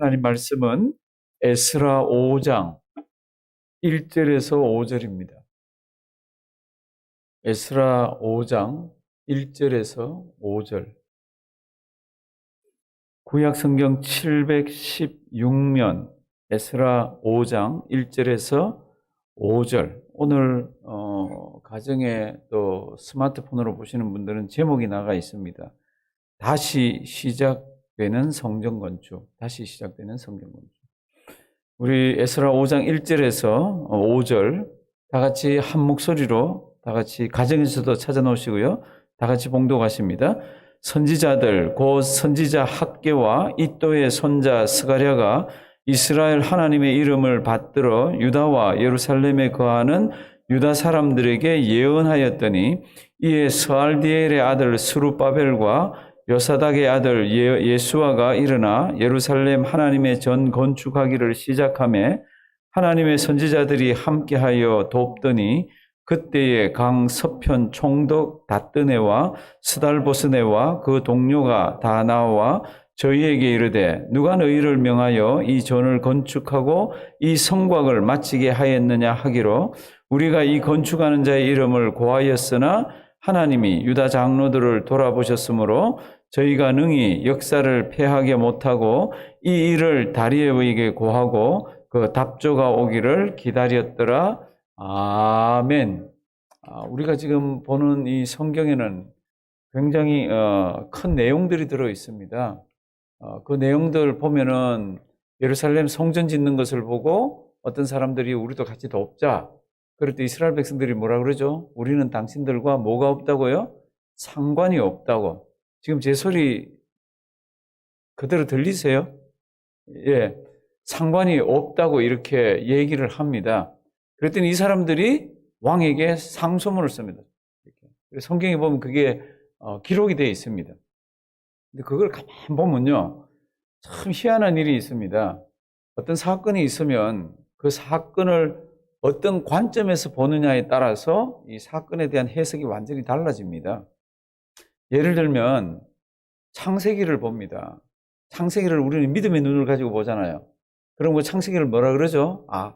하나님 말씀은 에스라 5장 1절에서 5절입니다. 에스라 5장 1절에서 5절. 구약 성경 716면 에스라 5장 1절에서 5절. 오늘 어, 가정에 또 스마트폰으로 보시는 분들은 제목이 나가 있습니다. 다시 시작 되는 성전 건축. 다시 시작되는 성전 건축. 우리 에스라 5장 1절에서 5절 다 같이 한 목소리로 다 같이 가정에서도 찾아 놓으시고요. 다 같이 봉독하십니다. 선지자들 곧 선지자 학계와 이또의 손자 스가랴가 이스라엘 하나님의 이름을 받들어 유다와 예루살렘에 거하는 유다 사람들에게 예언하였더니 이에 스알디엘의 아들 스루바벨과 요사닥의 아들 예- 예수아가 일어나 예루살렘 하나님의 전 건축하기를 시작함에 하나님의 선지자들이 함께하여 돕더니 그때에 강 서편 총독 다뜨네와 스달보스네와 그 동료가 다 나와 저희에게 이르되 누가 너희를 명하여 이 전을 건축하고 이 성곽을 마치게 하였느냐 하기로 우리가 이 건축하는 자의 이름을 고하였으나 하나님이 유다 장로들을 돌아보셨으므로 저희가 능히 역사를 패하게 못하고 이 일을 다리에게 고하고 그 답조가 오기를 기다렸더라. 아멘. 아, 우리가 지금 보는 이 성경에는 굉장히 어, 큰 내용들이 들어 있습니다. 어, 그 내용들 보면은 예루살렘 성전 짓는 것을 보고 어떤 사람들이 우리도 같이 돕자. 그럴 때 이스라엘 백성들이 뭐라 그러죠? 우리는 당신들과 뭐가 없다고요? 상관이 없다고. 지금 제 소리 그대로 들리세요? 예. 상관이 없다고 이렇게 얘기를 합니다. 그랬더니 이 사람들이 왕에게 상소문을 씁니다. 성경에 보면 그게 어, 기록이 되어 있습니다. 근데 그걸 가만 보면요. 참 희한한 일이 있습니다. 어떤 사건이 있으면 그 사건을 어떤 관점에서 보느냐에 따라서 이 사건에 대한 해석이 완전히 달라집니다. 예를 들면 창세기를 봅니다. 창세기를 우리는 믿음의 눈을 가지고 보잖아요. 그럼 그 창세기를 뭐라 그러죠? 아,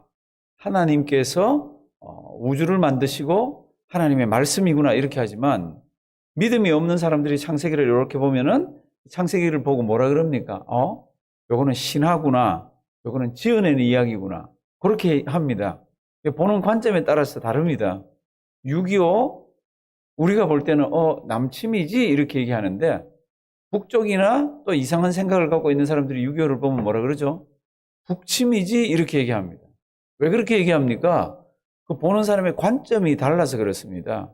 하나님께서 어, 우주를 만드시고 하나님의 말씀이구나 이렇게 하지만 믿음이 없는 사람들이 창세기를 이렇게 보면은 창세기를 보고 뭐라 그럽니까? 어? 요거는 신화구나. 요거는 지어낸 이야기구나. 그렇게 합니다. 보는 관점에 따라서 다릅니다. 6.25 우리가 볼 때는 어 남침이지 이렇게 얘기하는데 북쪽이나 또 이상한 생각을 갖고 있는 사람들이 6.25를 보면 뭐라 그러죠? 북침이지 이렇게 얘기합니다. 왜 그렇게 얘기합니까? 그 보는 사람의 관점이 달라서 그렇습니다.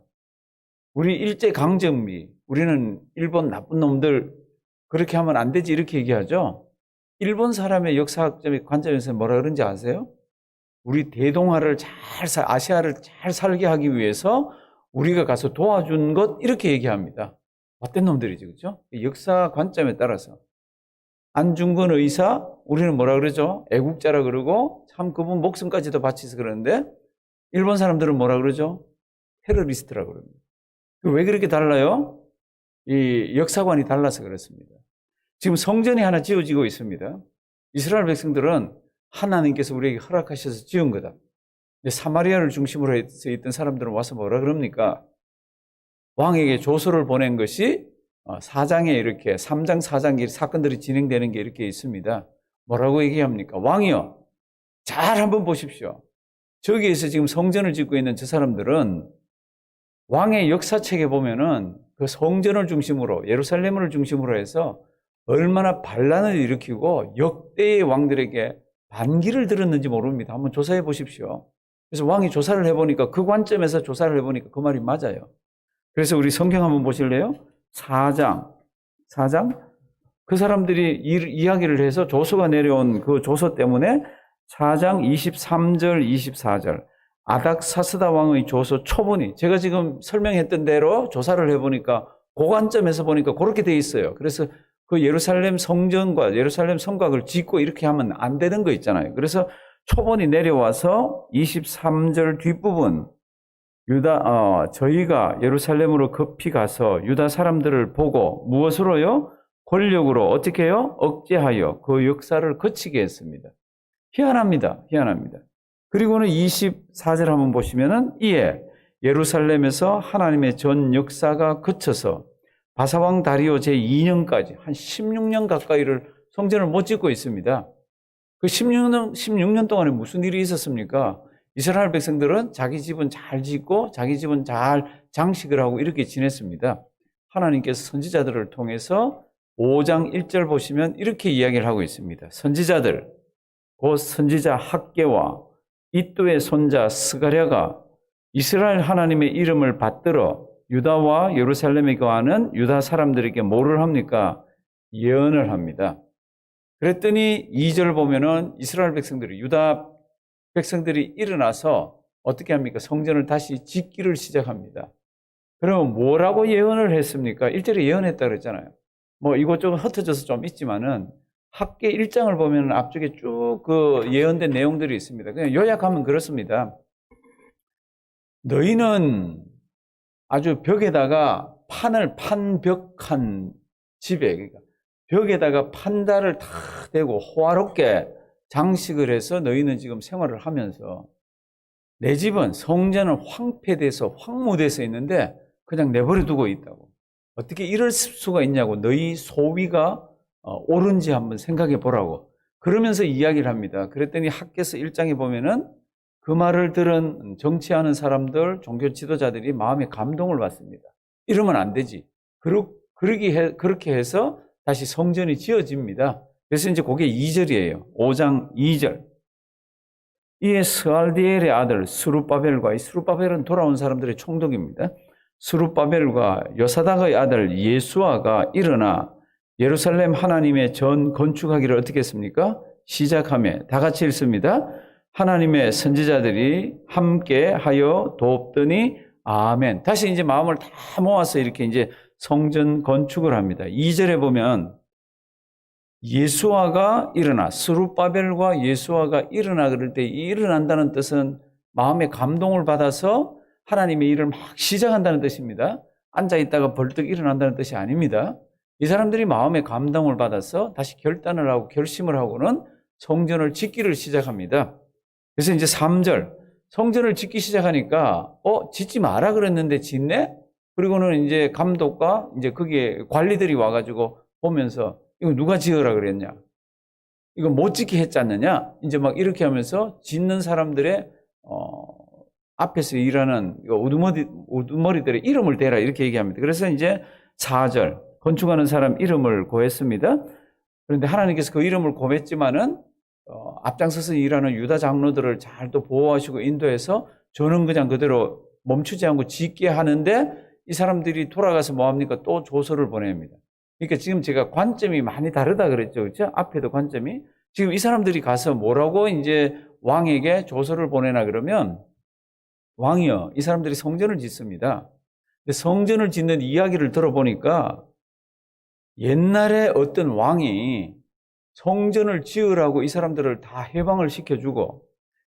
우리 일제 강점기 우리는 일본 나쁜 놈들 그렇게 하면 안 되지 이렇게 얘기하죠. 일본 사람의 역사학적인 관점에서 뭐라 그런지 아세요? 우리 대동아를 잘 살, 아시아를 잘 살게 하기 위해서 우리가 가서 도와준 것 이렇게 얘기합니다. 어떤 놈들이지 그렇죠? 역사 관점에 따라서 안중근 의사 우리는 뭐라 그러죠? 애국자라 그러고 참 그분 목숨까지도 바치서 그러는데 일본 사람들은 뭐라 그러죠? 테러리스트라 그럽니다. 왜 그렇게 달라요? 이 역사관이 달라서 그렇습니다. 지금 성전이 하나 지어지고 있습니다. 이스라엘 백성들은 하나님께서 우리에게 허락하셔서 지은 거다. 사마리아를 중심으로 해서 있던 사람들은 와서 뭐라 그럽니까? 왕에게 조서를 보낸 것이 어, 사장에 이렇게 3장 4장 사건들이 진행되는 게 이렇게 있습니다. 뭐라고 얘기합니까? 왕이요. 잘 한번 보십시오. 저기에서 지금 성전을 짓고 있는 저 사람들은 왕의 역사책에 보면은 그 성전을 중심으로 예루살렘을 중심으로 해서 얼마나 반란을 일으키고 역대의 왕들에게 반기를 들었는지 모릅니다. 한번 조사해 보십시오. 그래서 왕이 조사를 해보니까 그 관점에서 조사를 해보니까 그 말이 맞아요. 그래서 우리 성경 한번 보실래요? 4장. 4장? 그 사람들이 이, 이 야기를 해서 조서가 내려온 그 조서 때문에 4장 23절, 24절. 아닥사스다 왕의 조서 초본이 제가 지금 설명했던 대로 조사를 해보니까 고관점에서 보니까 그렇게 돼 있어요. 그래서 그 예루살렘 성전과 예루살렘 성곽을 짓고 이렇게 하면 안 되는 거 있잖아요. 그래서 초본이 내려와서 23절 뒷부분 유다 어, 저희가 예루살렘으로 급히 가서 유다 사람들을 보고 무엇으로요? 권력으로 어떻게 해요? 억제하여 그 역사를 거치게 했습니다. 희한합니다. 희한합니다. 그리고는 24절 한번 보시면은 이에 예루살렘에서 하나님의 전 역사가 거쳐서 바사왕 다리오 제2년까지 한 16년 가까이를 성전을 못 짓고 있습니다. 그 16년, 16년 동안에 무슨 일이 있었습니까? 이스라엘 백성들은 자기 집은 잘 짓고 자기 집은 잘 장식을 하고 이렇게 지냈습니다. 하나님께서 선지자들을 통해서 5장 1절 보시면 이렇게 이야기를 하고 있습니다. 선지자들, 곧 선지자 학계와 이또의 손자 스가랴가 이스라엘 하나님의 이름을 받들어 유다와 예루살렘에 거하는 유다 사람들에게 뭐를 합니까? 예언을 합니다. 그랬더니 2절 보면은 이스라엘 백성들이 유다 백성들이 일어나서 어떻게 합니까? 성전을 다시 짓기를 시작합니다. 그러면 뭐라고 예언을 했습니까? 1절에 예언했다 그랬잖아요. 뭐 이것저것 흩어져서 좀 있지만은 학계 1장을 보면 앞쪽에 쭉 그 예언된 내용들이 있습니다. 그냥 요약하면 그렇습니다. 너희는 아주 벽에다가 판을 판벽한 집에 그러니까 벽에다가 판다를 다 대고 호화롭게 장식을 해서 너희는 지금 생활을 하면서 내 집은 성전은 황폐돼서 황무돼서 있는데 그냥 내버려 두고 있다고. 어떻게 이럴 수가 있냐고 너희 소위가 어, 옳은지 한번 생각해 보라고. 그러면서 이야기를 합니다. 그랬더니 학계서 1장에 보면은 그 말을 들은 정치하는 사람들, 종교 지도자들이 마음에 감동을 받습니다. 이러면 안 되지. 그러, 그러기 해, 그렇게 해서 다시 성전이 지어집니다. 그래서 이제 그게 2절이에요. 5장 2절. 이에 스알디엘의 아들 수르바벨과 이 수르바벨은 돌아온 사람들의 총독입니다. 수르바벨과 요사닥의 아들 예수아가 일어나 예루살렘 하나님의 전 건축하기를 어떻게 했습니까? 시작하며 다 같이 읽습니다. 하나님의 선지자들이 함께 하여 돕더니 아멘. 다시 이제 마음을 다 모아서 이렇게 이제 성전 건축을 합니다. 2절에 보면 예수아가 일어나 스룹바벨과 예수아가 일어나 그럴 때이 일어난다는 뜻은 마음의 감동을 받아서 하나님의 일을 막 시작한다는 뜻입니다. 앉아 있다가 벌떡 일어난다는 뜻이 아닙니다. 이 사람들이 마음의 감동을 받아서 다시 결단을 하고 결심을 하고는 성전을 짓기를 시작합니다. 그래서 이제 3절 성전을 짓기 시작하니까 어 짓지 마라 그랬는데 짓네? 그리고는 이제 감독과 이제 거기에 관리들이 와가지고 보면서 이거 누가 지으라 그랬냐? 이거 못 짓게 했잖느냐? 이제 막 이렇게 하면서 짓는 사람들의 어, 앞에서 일하는 우두머리, 우두머리들의 이름을 대라 이렇게 얘기합니다. 그래서 이제 4절 건축하는 사람 이름을 고했습니다. 그런데 하나님께서 그 이름을 고했지만은 어, 앞장서서 일하는 유다 장로들을 잘 또 보호하시고 인도해서 저는 그냥 그대로 멈추지 않고 짓게 하는데 이 사람들이 돌아가서 뭐합니까? 또 조서를 보냅니다. 그러니까 지금 제가 관점이 많이 다르다 그랬죠. 그렇죠? 앞에도 관점이. 지금 이 사람들이 가서 뭐라고 이제 왕에게 조서를 보내나 그러면 왕이요. 이 사람들이 성전을 짓습니다. 성전을 짓는 이야기를 들어보니까 옛날에 어떤 왕이 성전을 지으라고 이 사람들을 다 해방을 시켜주고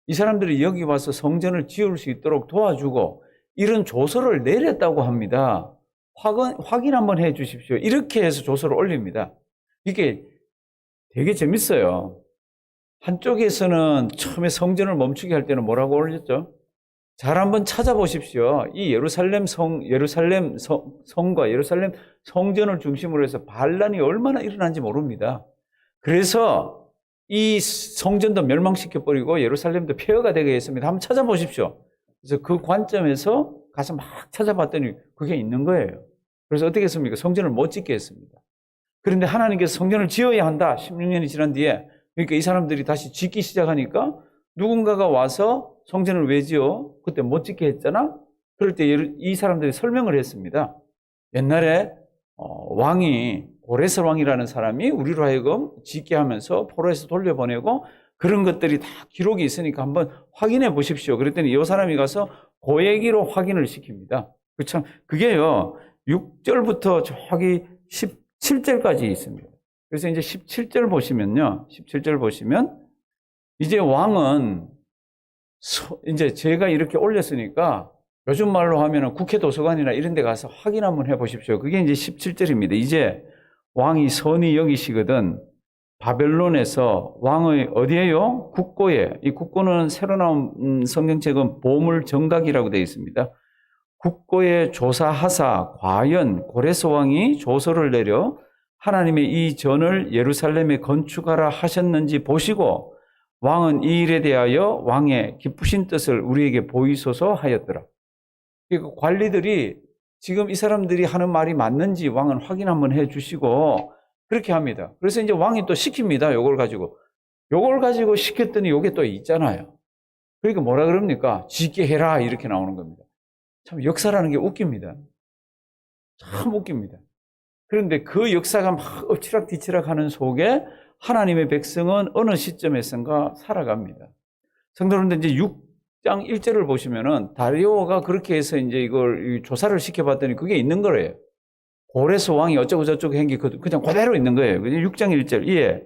이 사람들이 여기 와서 성전을 지을 수 있도록 도와주고 이런 조서를 내렸다고 합니다. 확인, 확인 한번 해 주십시오. 이렇게 해서 조서를 올립니다. 이게 되게 재밌어요. 한쪽에서는 처음에 성전을 멈추게 할 때는 뭐라고 올렸죠? 잘 한번 찾아보십시오. 이 예루살렘 성, 예루살렘 성, 성과 예루살렘 성전을 중심으로 해서 반란이 얼마나 일어난지 모릅니다. 그래서 이 성전도 멸망시켜버리고 예루살렘도 폐허가 되게 했습니다. 한번 찾아보십시오. 그래서 그 관점에서 가서 막 찾아봤더니 그게 있는 거예요. 그래서 어떻게 했습니까? 성전을 못 짓게 했습니다. 그런데 하나님께서 성전을 지어야 한다. 16년이 지난 뒤에. 그러니까 이 사람들이 다시 짓기 시작하니까 누군가가 와서 성전을 왜 지어? 그때 못 짓게 했잖아? 그럴 때 이 사람들이 설명을 했습니다. 옛날에 어, 왕이 고레스 왕이라는 사람이 우리로 하여금 짓게 하면서 포로에서 돌려보내고 그런 것들이 다 기록이 있으니까 한번 확인해 보십시오. 그랬더니 이 사람이 가서 고얘기로 확인을 시킵니다. 그 참, 그게요, 6절부터 저기 17절까지 있습니다. 그래서 이제 17절 보시면요, 17절 보시면, 이제 왕은, 이제 제가 이렇게 올렸으니까, 요즘 말로 하면 국회 도서관이나 이런 데 가서 확인 한번 해 보십시오. 그게 이제 17절입니다. 이제 왕이 선히 여기시거든 바벨론에서 왕의 어디에요? 국고에. 이 국고는 새로 나온 음, 성경책은 보물 정각이라고 되어 있습니다. 국고에 조사하사 과연 고레스 왕이 조서를 내려 하나님의 이 전을 예루살렘에 건축하라 하셨는지 보시고 왕은 이 일에 대하여 왕의 기쁘신 뜻을 우리에게 보이소서 하였더라. 그 관리들이 지금 이 사람들이 하는 말이 맞는지 왕은 확인 한번 해 주시고 그렇게 합니다. 그래서 이제 왕이 또 시킵니다. 요걸 가지고. 요걸 가지고 시켰더니 요게 또 있잖아요. 그러니까 뭐라 그럽니까? 짓게 해라. 이렇게 나오는 겁니다. 참 역사라는 게 웃깁니다. 참 웃깁니다. 그런데 그 역사가 막 엎치락뒤치락 하는 속에 하나님의 백성은 어느 시점에선가 살아갑니다. 성도 여러분들 이제 6장 1절을 보시면은 다리오가 그렇게 해서 이제 이걸 조사를 시켜봤더니 그게 있는 거래요. 고레스 왕이 어쩌고 저쩌고 한게 그냥 그대로 있는 거예요. 6장 1절. 이에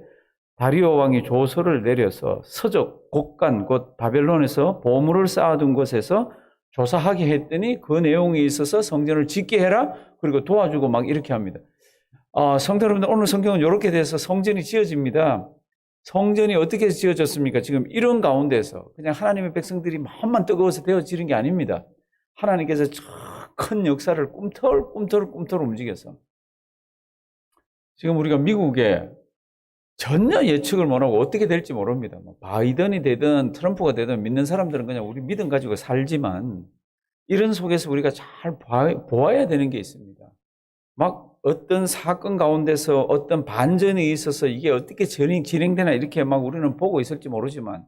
다리오 왕이 조서를 내려서 서적, 곡간, 곧 바벨론에서 보물을 쌓아둔 곳에서 조사하게 했더니 그 내용이 있어서 성전을 짓게 해라. 그리고 도와주고 막 이렇게 합니다. 어, 성도 여러분들 오늘 성경은 이렇게 돼서 성전이 지어집니다. 성전이 어떻게 지어졌습니까? 지금 이런 가운데서 그냥 하나님의 백성들이 마음만 뜨거워서 되어지는 게 아닙니다. 하나님께서 큰 역사를 꿈틀 꿈틀 꿈틀 움직여서 지금 우리가 미국에 전혀 예측을 못하고 어떻게 될지 모릅니다. 뭐 바이든이 되든 트럼프가 되든 믿는 사람들은 그냥 우리 믿음 가지고 살지만 이런 속에서 우리가 잘 보아야 되는 게 있습니다. 막 어떤 사건 가운데서 어떤 반전이 있어서 이게 어떻게 진행되나 이렇게 막 우리는 보고 있을지 모르지만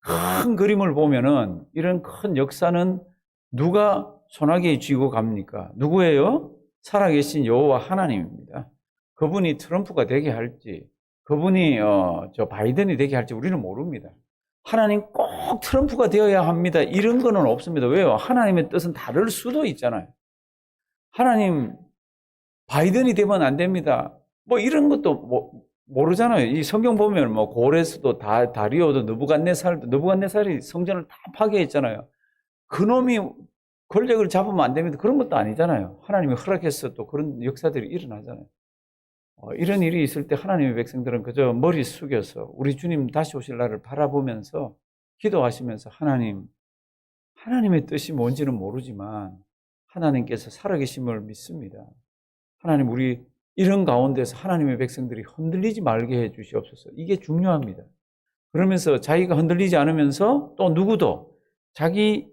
큰 그림을 보면은 이런 큰 역사는 누가 손아귀에 쥐고 갑니까? 누구예요? 살아계신 여호와 하나님입니다. 그분이 트럼프가 되게 할지, 그분이 어, 저 바이든이 되게 할지 우리는 모릅니다. 하나님 꼭 트럼프가 되어야 합니다. 이런 거는 없습니다. 왜요? 하나님의 뜻은 다를 수도 있잖아요. 하나님 바이든이 되면 안 됩니다. 뭐 이런 것도 뭐 모르잖아요. 이 성경 보면 뭐 고레스도 다 다리오도 느부갓네살도 느부갓네살이 성전을 다 파괴했잖아요. 그놈이 권력을 잡으면 안 됩니다. 그런 것도 아니잖아요. 하나님이 허락해서 또 그런 역사들이 일어나잖아요. 어, 이런 일이 있을 때 하나님의 백성들은 그저 머리 숙여서 우리 주님 다시 오실 날을 바라보면서 기도하시면서 하나님, 하나님의 뜻이 뭔지는 모르지만 하나님께서 살아계심을 믿습니다. 하나님 우리 이런 가운데서 하나님의 백성들이 흔들리지 말게 해 주시옵소서. 이게 중요합니다. 그러면서 자기가 흔들리지 않으면서 또 누구도 자기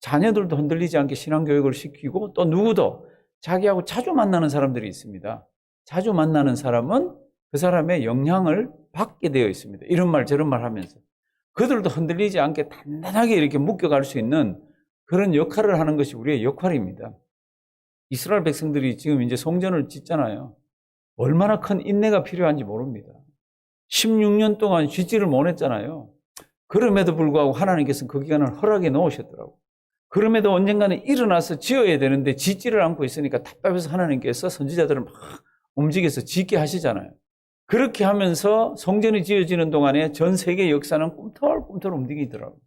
자녀들도 흔들리지 않게 신앙교육을 시키고 또 누구도 자기하고 자주 만나는 사람들이 있습니다. 자주 만나는 사람은 그 사람의 영향을 받게 되어 있습니다. 이런 말 저런 말 하면서. 그들도 흔들리지 않게 단단하게 이렇게 묶여갈 수 있는 그런 역할을 하는 것이 우리의 역할입니다. 이스라엘 백성들이 지금 이제 성전을 짓잖아요. 얼마나 큰 인내가 필요한지 모릅니다. 16년 동안 쉬지를 못했잖아요. 그럼에도 불구하고 하나님께서는 그 기간을 허락해 놓으셨더라고. 그럼에도 언젠가는 일어나서 지어야 되는데 짓지를 않고 있으니까 답답해서 하나님께서 선지자들을 막 움직여서 짓게 하시잖아요. 그렇게 하면서 성전이 지어지는 동안에 전 세계 역사는 꿈틀꿈틀 움직이더라고요.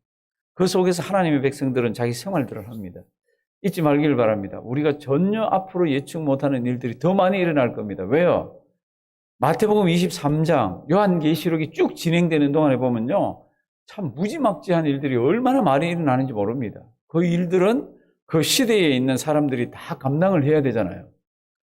그 속에서 하나님의 백성들은 자기 생활들을 합니다. 잊지 말길 바랍니다. 우리가 전혀 앞으로 예측 못하는 일들이 더 많이 일어날 겁니다. 왜요? 마태복음 23장, 요한계시록이 쭉 진행되는 동안에 보면요. 참 무지막지한 일들이 얼마나 많이 일어나는지 모릅니다. 그 일들은 그 시대에 있는 사람들이 다 감당을 해야 되잖아요.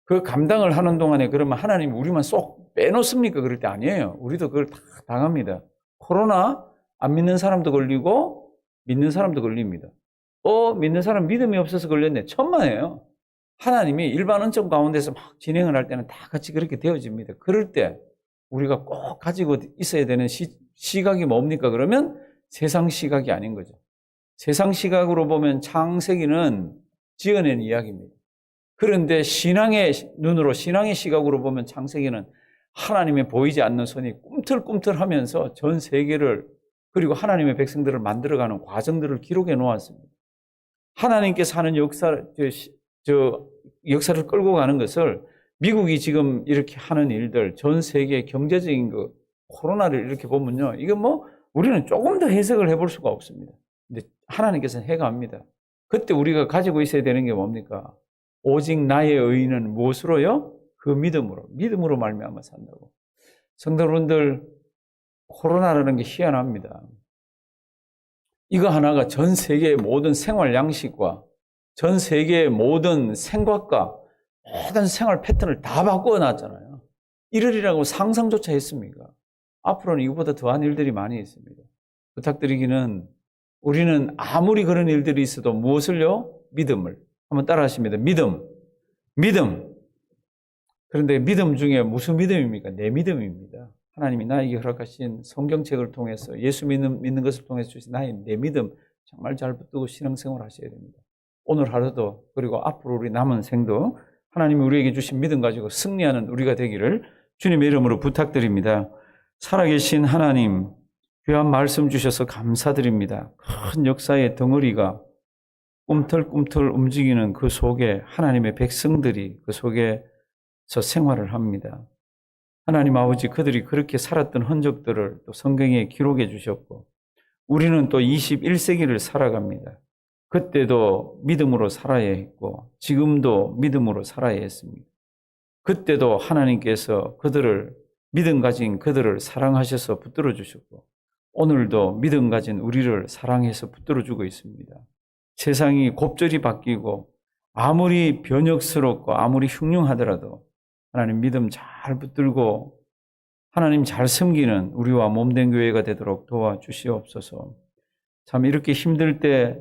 그 감당을 하는 동안에 그러면 하나님 우리만 쏙 빼놓습니까? 그럴 때 아니에요. 우리도 그걸 다 당합니다. 코로나 안 믿는 사람도 걸리고 믿는 사람도 걸립니다. 어, 믿는 사람 믿음이 없어서 걸렸네. 천만에요. 하나님이 일반 은총 가운데서 막 진행을 할 때는 다 같이 그렇게 되어집니다. 그럴 때 우리가 꼭 가지고 있어야 되는 시, 시각이 뭡니까? 그러면 세상 시각이 아닌 거죠. 세상 시각으로 보면 창세기는 지어낸 이야기입니다. 그런데 신앙의 눈으로, 신앙의 시각으로 보면 창세기는 하나님의 보이지 않는 손이 꿈틀꿈틀 하면서 전 세계를 그리고 하나님의 백성들을 만들어가는 과정들을 기록해 놓았습니다. 하나님께서 하는 역사, 저, 저 역사를 끌고 가는 것을 미국이 지금 이렇게 하는 일들, 전 세계 경제적인 거, 코로나를 이렇게 보면요. 이건 뭐 우리는 조금 더 해석을 해볼 수가 없습니다. 근데 하나님께서는 해가 합니다. 그때 우리가 가지고 있어야 되는 게 뭡니까? 오직 나의 의는 무엇으로요? 그 믿음으로 믿음으로 말미암아 산다고. 성도 여러분들 코로나라는 게 희한합니다. 이거 하나가 전 세계의 모든 생활 양식과 전 세계의 모든 생각과 모든 생활 패턴을 다 바꾸어 놨잖아요. 이러리라고 상상조차 했습니까? 앞으로는 이거보다 더한 일들이 많이 있습니다. 부탁드리기는 우리는 아무리 그런 일들이 있어도 무엇을요? 믿음을. 한번 따라 하십니다. 믿음. 믿음. 그런데 믿음 중에 무슨 믿음입니까? 내 믿음입니다. 하나님이 나에게 허락하신 성경책을 통해서 예수 믿는, 믿는 것을 통해서 주신 나의 내 믿음 정말 잘 붙들고 신앙생활 하셔야 됩니다. 오늘 하루도 그리고 앞으로 우리 남은 생도 하나님이 우리에게 주신 믿음 가지고 승리하는 우리가 되기를 주님의 이름으로 부탁드립니다. 살아계신 하나님, 귀한 말씀 주셔서 감사드립니다. 큰 역사의 덩어리가 꿈틀꿈틀 움직이는 그 속에 하나님의 백성들이 그 속에서 생활을 합니다. 하나님 아버지 그들이 그렇게 살았던 흔적들을 또 성경에 기록해 주셨고 우리는 또 21세기를 살아갑니다. 그때도 믿음으로 살아야 했고 지금도 믿음으로 살아야 했습니다. 그때도 하나님께서 그들을 믿음 가진 그들을 사랑하셔서 붙들어 주셨고 오늘도 믿음 가진 우리를 사랑해서 붙들어 주고 있습니다. 세상이 곱절이 바뀌고 아무리 변혁스럽고 아무리 흉흉하더라도 하나님 믿음 잘 붙들고 하나님 잘 섬기는 우리와 몸된 교회가 되도록 도와주시옵소서. 참 이렇게 힘들 때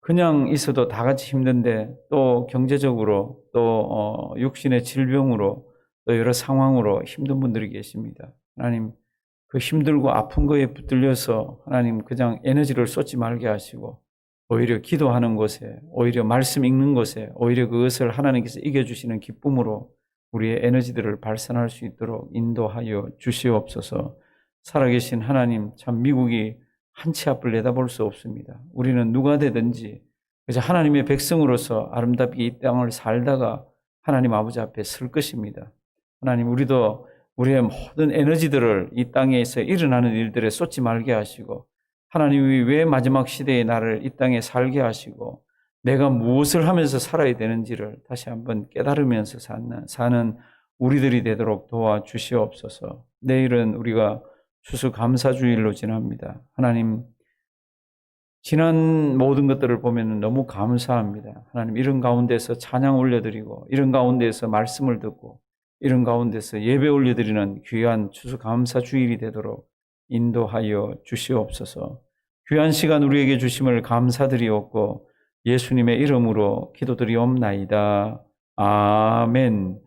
그냥 있어도 다 같이 힘든데 또 경제적으로 또 어, 육신의 질병으로 또 여러 상황으로 힘든 분들이 계십니다. 하나님 그 힘들고 아픈 거에 붙들려서 하나님 그냥 에너지를 쏟지 말게 하시고 오히려 기도하는 곳에 오히려 말씀 읽는 곳에 오히려 그것을 하나님께서 이겨주시는 기쁨으로 우리의 에너지들을 발산할 수 있도록 인도하여 주시옵소서. 살아계신 하나님, 참 미국이 한 치 앞을 내다볼 수 없습니다. 우리는 누가 되든지 그저 하나님의 백성으로서 아름답게 이 땅을 살다가 하나님 아버지 앞에 설 것입니다. 하나님, 우리도 우리의 모든 에너지들을 이 땅에서 일어나는 일들에 쏟지 말게 하시고 하나님이 왜 마지막 시대에 나를 이 땅에 살게 하시고 내가 무엇을 하면서 살아야 되는지를 다시 한번 깨달으면서 사는, 사는 우리들이 되도록 도와주시옵소서. 내일은 우리가 추수감사주일로 지납니다. 하나님, 지난 모든 것들을 보면 너무 감사합니다. 하나님, 이런 가운데서 찬양 올려드리고, 이런 가운데서 말씀을 듣고, 이런 가운데서 예배 올려드리는 귀한 추수감사 주일이 되도록 인도하여 주시옵소서. 귀한 시간 우리에게 주심을 감사드리옵고, 예수님의 이름으로 기도드리옵나이다. 아멘.